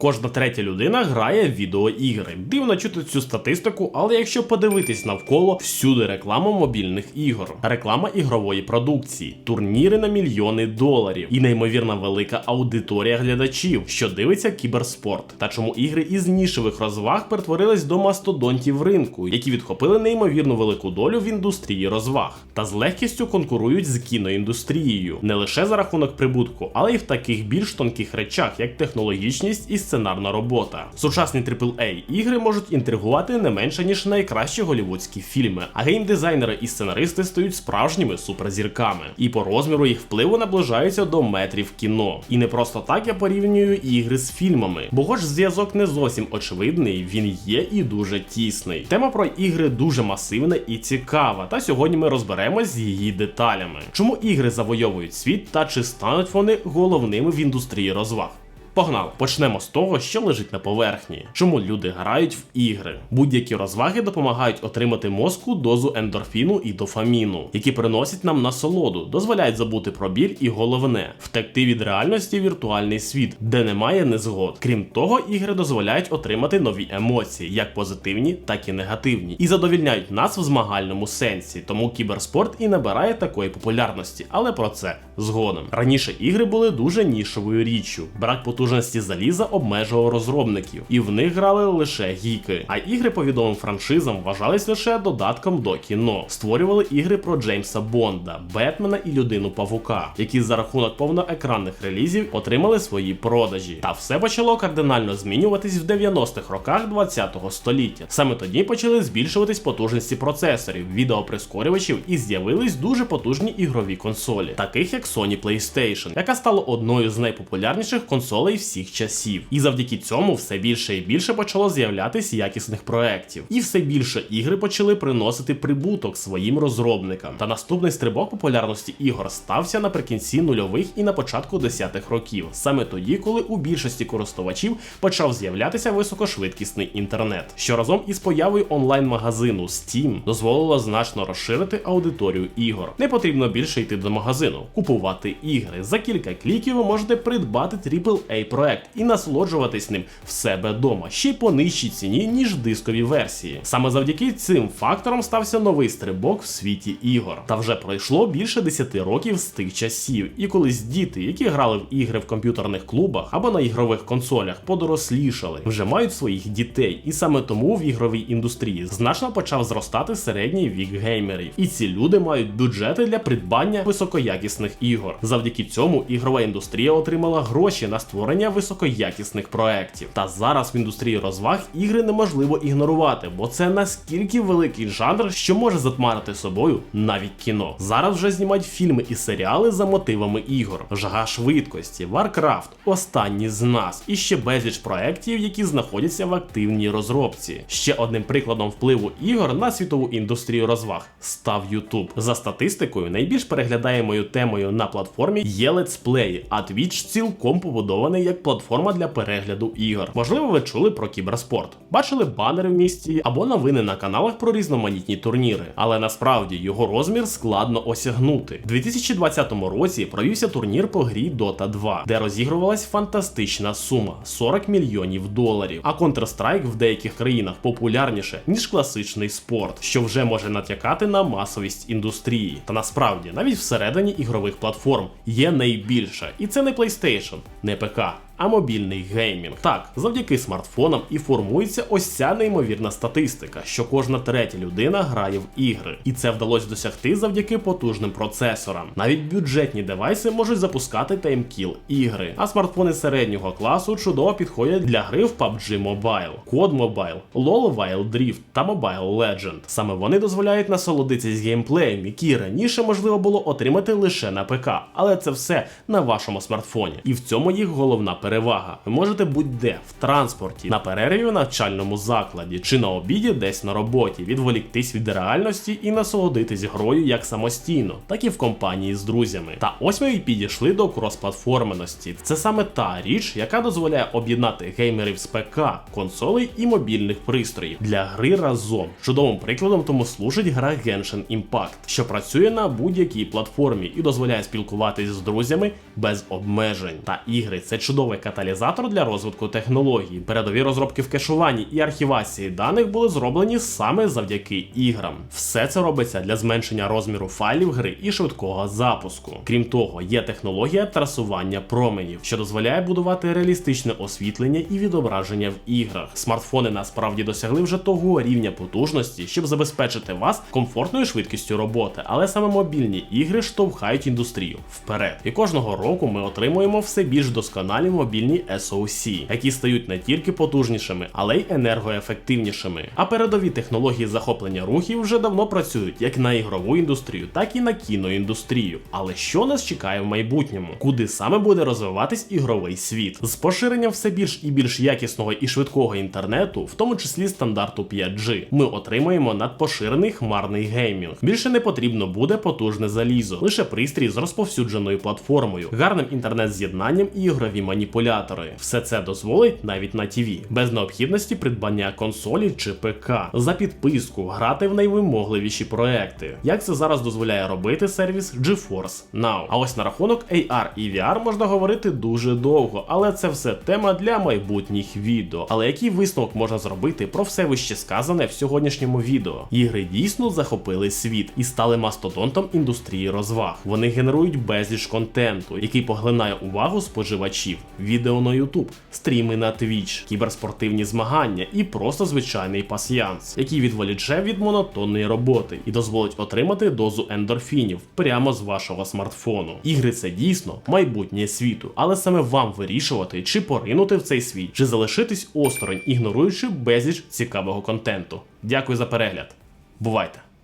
Кожна третя людина грає в відеоігри. Дивно чути цю статистику, але якщо подивитись навколо, всюди реклама мобільних ігор, реклама ігрової продукції, турніри на мільйони доларів. І неймовірно велика аудиторія глядачів, що дивиться кіберспорт. Та чому ігри із нішевих розваг перетворились до мастодонтів ринку, які відхопили неймовірну велику долю в індустрії розваг, та з легкістю конкурують з кіноіндустрією. Не лише за рахунок прибутку, але й в таких більш тонких речах, як технологічність і сценарна робота. Сучасні AAA ігри можуть інтригувати не менше ніж найкращі голівудські фільми, а геймдизайнери і сценаристи стають справжніми суперзірками, і по розміру їх впливу наближаються до метрів кіно. І не просто так я порівнюю ігри з фільмами, бо хоч зв'язок не зовсім очевидний, він є і дуже тісний. Тема про ігри дуже масивна і цікава, та сьогодні ми розберемось з її деталями. Чому ігри завойовують світ та чи стануть вони головними в індустрії розваг? Погнали, почнемо з того, що лежить на поверхні. Чому люди грають в ігри? Будь-які розваги допомагають отримати мозку дозу ендорфіну і дофаміну, які приносять нам насолоду, дозволяють забути про біль і головне втекти від реальності в віртуальний світ, де немає незгод. Крім того, ігри дозволяють отримати нові емоції, як позитивні, так і негативні, і задовільняють нас в змагальному сенсі. Тому кіберспорт і набирає такої популярності, але про це згодом. Раніше ігри були дуже нішовою річчю. Брак потужності заліза обмежував розробників, і в них грали лише гіки. А ігри по відомим франшизам вважались лише додатком до кіно. Створювали ігри про Джеймса Бонда, Бетмена і людину Павука, які за рахунок повноекранних релізів отримали свої продажі. Та все почало кардинально змінюватись в 90-х роках 20-го століття. Саме тоді почали збільшуватись потужності процесорів, відеоприскорювачів і з'явились дуже потужні ігрові консолі, таких як Sony PlayStation, яка стала одною з найпопулярніших консолей всіх часів. І завдяки цьому все більше і більше почало з'являтися якісних проєктів. І все більше ігри почали приносити прибуток своїм розробникам. Та наступний стрибок популярності ігор стався наприкінці нульових і на початку десятих років, саме тоді, коли у більшості користувачів почав з'являтися високошвидкісний інтернет, що разом із появою онлайн-магазину Steam дозволило значно розширити аудиторію ігор. Не потрібно більше йти до магазину, купувати ігри. За кілька кліків ви можете придбати AAA проект і насолоджуватись ним в себе вдома, ще й по нижчій ціні, ніж дискові версії. Саме завдяки цим факторам стався новий стрибок в світі ігор. Та вже пройшло більше 10 років з тих часів. І колись діти, які грали в ігри в комп'ютерних клубах або на ігрових консолях, подорослішали, вже мають своїх дітей. І саме тому в ігровій індустрії значно почав зростати середній вік геймерів. І ці люди мають бюджети для придбання високоякісних ігор. Завдяки цьому ігрова індустрія отримала гроші на створення високоякісних проєктів. Та зараз в індустрії розваг ігри неможливо ігнорувати, бо це наскільки великий жанр, що може затмарити собою навіть кіно. Зараз вже знімають фільми і серіали за мотивами ігор, жага швидкості, Warcraft, останні з нас і ще безліч проєктів, які знаходяться в активній розробці. Ще одним прикладом впливу ігор на світову індустрію розваг став YouTube. За статистикою, найбільш переглядаємою темою на платформі є летсплеї, а Twitch цілком побудований як платформа для перегляду ігор. Можливо, ви чули про кіберспорт, бачили банери в місті або новини на каналах про різноманітні турніри, але насправді його розмір складно осягнути. У 2020 році провівся турнір по грі Dota 2, де розігрувалась фантастична сума 40 мільйонів доларів. А Counter-Strike в деяких країнах популярніше ніж класичний спорт, що вже може натякати на масовість індустрії. Та насправді навіть всередині ігрових платформ є найбільше, і це не PlayStation, не ПК. ら。А мобільний геймінг. Так, завдяки смартфонам і формується ось ця неймовірна статистика, що кожна третя людина грає в ігри. І це вдалося досягти завдяки потужним процесорам. Навіть бюджетні девайси можуть запускати таймкіл ігри, а смартфони середнього класу чудово підходять для гри в PUBG Mobile, COD Mobile, LoL Wild Rift та Mobile Legend. Саме вони дозволяють насолодитися з геймплеєм, який раніше можливо було отримати лише на ПК, але це все на вашому смартфоні. І в цьому їх головна перевага перевага. Ви можете будь-де в транспорті, на перерві в навчальному закладі чи на обіді десь на роботі, відволіктись від реальності і насолодитись грою як самостійно, так і в компанії з друзями. Та ось ми і підійшли до кросплатформеності. Це саме та річ, яка дозволяє об'єднати геймерів з ПК, консолей і мобільних пристроїв для гри разом. Чудовим прикладом тому служить гра Genshin Impact, що працює на будь-якій платформі і дозволяє спілкуватись з друзями без обмежень. Та ігри це чудове каталізатор для розвитку технологій. Передові розробки в кешуванні і архівації даних були зроблені саме завдяки іграм. Все це робиться для зменшення розміру файлів гри і швидкого запуску. Крім того, є технологія трасування променів, що дозволяє будувати реалістичне освітлення і відображення в іграх. Смартфони насправді досягли вже того рівня потужності, щоб забезпечити вас комфортною швидкістю роботи, але саме мобільні ігри штовхають індустрію вперед. І кожного року ми отримуємо все більш досконалі мобільні SoC, які стають не тільки потужнішими, але й енергоефективнішими. А передові технології захоплення рухів вже давно працюють як на ігрову індустрію, так і на кіноіндустрію. Але що нас чекає в майбутньому? Куди саме буде розвиватись ігровий світ? З поширенням все більш і більш якісного і швидкого інтернету, в тому числі стандарту 5G, ми отримаємо надпоширений хмарний геймінг. Більше не потрібно буде потужне залізо, лише пристрій з розповсюдженою платформою, гарним інтернет-з'єднанням і ігрові маніпулятори. Все це дозволить навіть на ТВ, без необхідності придбання консолі чи ПК, за підписку грати в найвимогливіші проекти. Як це зараз дозволяє робити сервіс GeForce Now. А ось на рахунок AR і VR можна говорити дуже довго, але це все тема для майбутніх відео. Але який висновок можна зробити про все вище сказане в сьогоднішньому відео? Ігри дійсно захопили світ і стали мастодонтом індустрії розваг. Вони генерують безліч контенту, який поглинає увагу споживачів, відео на YouTube, стріми на Twitch, кіберспортивні змагання і просто звичайний пасіянс, який відволіче від монотонної роботи і дозволить отримати дозу ендорфінів прямо з вашого смартфону. Ігри це дійсно майбутнє світу, але саме вам вирішувати, чи поринути в цей світ, чи залишитись осторонь, ігноруючи безліч цікавого контенту. Дякую за перегляд. Бувайте!